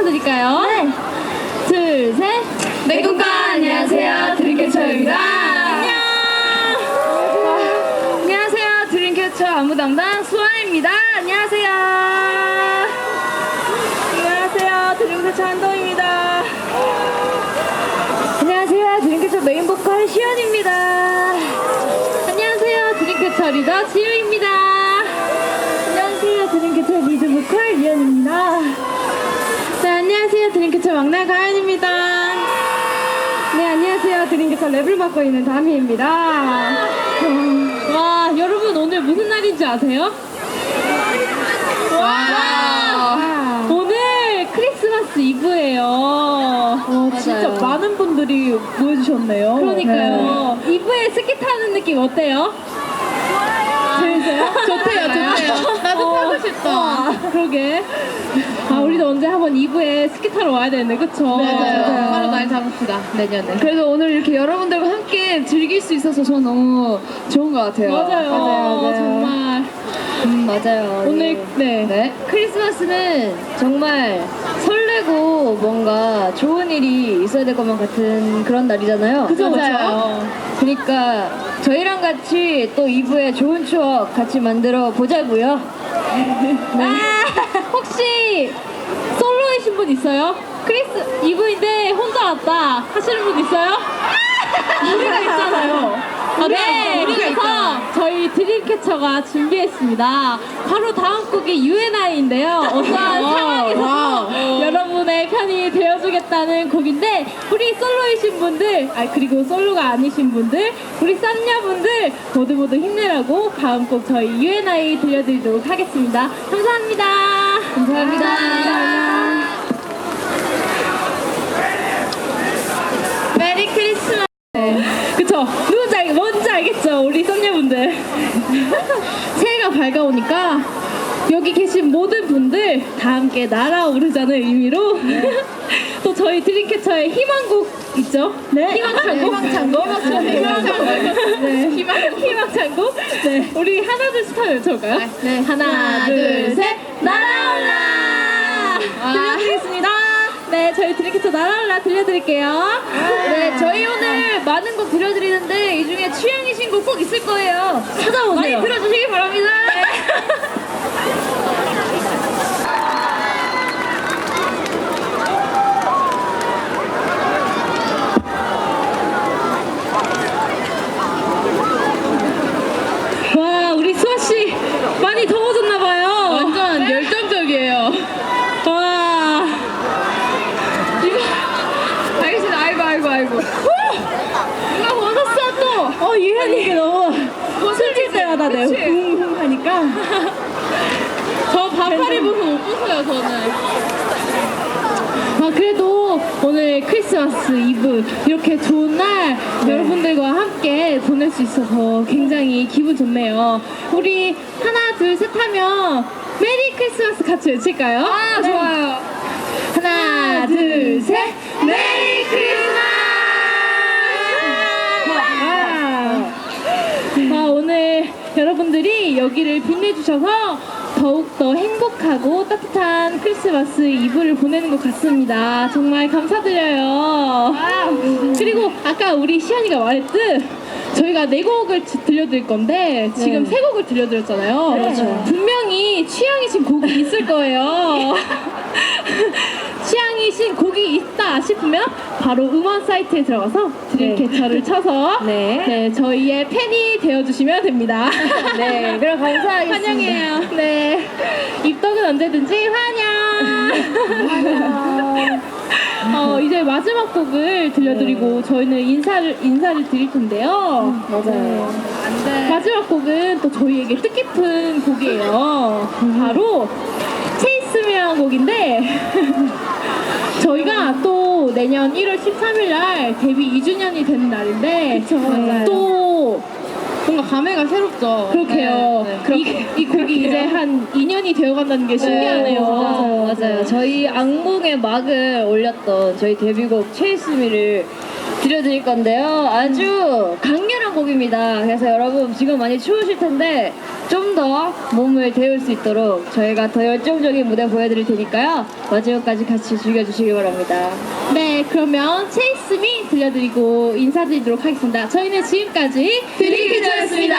인사드릴까요? 네. 둘, 셋. 네, 꿈과 안녕하세요. 드림캐쳐입니다. 안녕. 안녕하세요. 드림캐쳐 안무 담당 수아입니다. 안녕하세요. 안녕하세요. 드림캐쳐 한동입니다. 안녕하세요. 드림캐쳐 메인 보컬 시연입니다. 안녕하세요. 드림캐쳐 리더 지유입니다. 드림캐쳐 막내 가연입니다. 네, 안녕하세요. 드림캐쳐 랩을 맡고 있는 다미입니다. 음, 와, 여러분 오늘 무슨 날인지 아세요? 와! 오늘 크리스마스 이브예요. 어, 진짜 맞아요. 많은 분들이 모여주셨네요. 그러니까요. 이브에 스키 타는 느낌 어때요? 재밌어요? 좋대요, 좋대요. 싶다. 와, 그러게. 아, 우리도 언제 한번 이브에 스키 타러 와야 되는데, 그쵸? 맞아요. 바로 날 잡읍시다, 내년에. 그래도 오늘 이렇게 여러분들과 함께 즐길 수 있어서 저 너무 좋은 것 같아요. 맞아요. 맞아요, 맞아요. 정말. 음, 맞아요. 오늘, 네. 네. 크리스마스는 정말 설 레고 뭔가 좋은 일이 있어야 될 것만 같은 그런 날이잖아요. 그죠, 맞아요. 그러니까 저희랑 같이 또 2부에 좋은 추억 같이 만들어 보자고요. 아, 혹시 솔로이신 분 있어요? 크리스 이브인데 혼자 왔다 하시는 분 있어요? 우리가 있잖아요. 아, 네, 우리가 그래서 있잖아. 저희 드림캐쳐가 준비했습니다. 바로 다음 곡이 UNI인데요. 어떠한 와우, 상황에서 되어주겠다는 곡인데 우리 솔로이신 분들, 아 그리고 솔로가 아니신 분들, 우리 쌈녀분들 모두 모두 힘내라고 다음 곡 저희 UNI 들려드리도록 하겠습니다. 감사합니다. 감사합니다. 메리 크리스마스. 네. 그쵸? 누군지 알, 뭔지 알겠죠? 우리 썸녀분들. 새해가 밝아오니까 여기 계신 모든 분들 다 함께 날아오르자는 의미로 또 저희 드림캐쳐의 희망곡 있죠? 네. 희망창곡. 희망창곡. 희망창곡. 네. 희망, 희망창곡. 네. 우리 하나, 둘, 셋 하면 외쳐볼까요? 네. 하나, 둘, 둘, 셋. 날아올라! 들려드리겠습니다. 네, 저희 드림캐쳐 날아올라 들려드릴게요. 네, 저희 오늘 많은 곡 들려드리는데 이 중에 취향이신 곡 꼭 있을 거예요. 찾아보세요. 많이 들어주시기 바랍니다. 와, 우리 수아 씨 많이 더워졌나 봐요. 완전 열정적이에요. 와, 이거 알겠습니다. 아이고, 아이고, 아이고. 누가 벗었어 유현이 이게 너무 슬질 때마다 내 그치? 웅웅 하니까. 저 반팔 입어서 못 벗어요, 저는. 아, 그래도 오늘 크리스마스 이브 이렇게 좋은 날 여러분들과 함께 보낼 수 있어서 굉장히 기분 좋네요. 우리 하나, 둘, 셋 하면 메리 크리스마스 같이 외칠까요? 아, 좋아요. 하나, 둘, 셋. 메리 크리스마스! 아, 오늘 여러분들이 여기를 빛내주셔서 더욱더 행복하고 따뜻한 크리스마스 이브를 보내는 것 같습니다. 정말 감사드려요. 그리고 아까 우리 시연이가 말했듯 저희가 네 곡을 지- 들려드릴 건데 지금 세 곡을 들려드렸잖아요. 그렇죠. 분명히 취향이신 곡이 있을 거예요. 취향이신 곡이 있다 싶으면 바로 음원 사이트에 들어가서 드림캐쳐를 쳐서 네. 네, 저희의 팬이 되어주시면 됩니다. 네, 그럼 감사하겠습니다. 환영해요. 네. 입덕은 언제든지 환영. 어, 이제 마지막 곡을 들려드리고 저희는 인사를 인사를 드릴 텐데요. 맞아요. 마지막 곡은 또 저희에게 뜻깊은 곡이에요. 바로 체이스미라는 곡인데 저희가 또 내년 1월 13일 날 데뷔 2주년이 되는 날인데 맞아요. 또 뭔가 감회가 새롭죠. 그렇게요. 네, 네. 이, 이 곡이 이제 한 2년이 되어간다는 게 신기하네요. 맞아요, 맞아요. 저희 악몽의 막을 올렸던 저희 데뷔곡 체이스미를 들려드릴 건데요. 아주 강렬한 곡입니다. 그래서 여러분 지금 많이 추우실 텐데 좀 더 몸을 데울 수 있도록 저희가 더 열정적인 무대 보여드릴 테니까요. 마지막까지 같이 즐겨주시기 바랍니다. 네, 그러면 체이스미 들려드리고 인사드리도록 하겠습니다. 저희는 지금까지 드림캐쳐였습니다.